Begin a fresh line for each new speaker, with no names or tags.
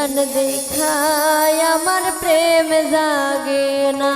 নয়ন দেখায় আমার প্রেম জাগে না।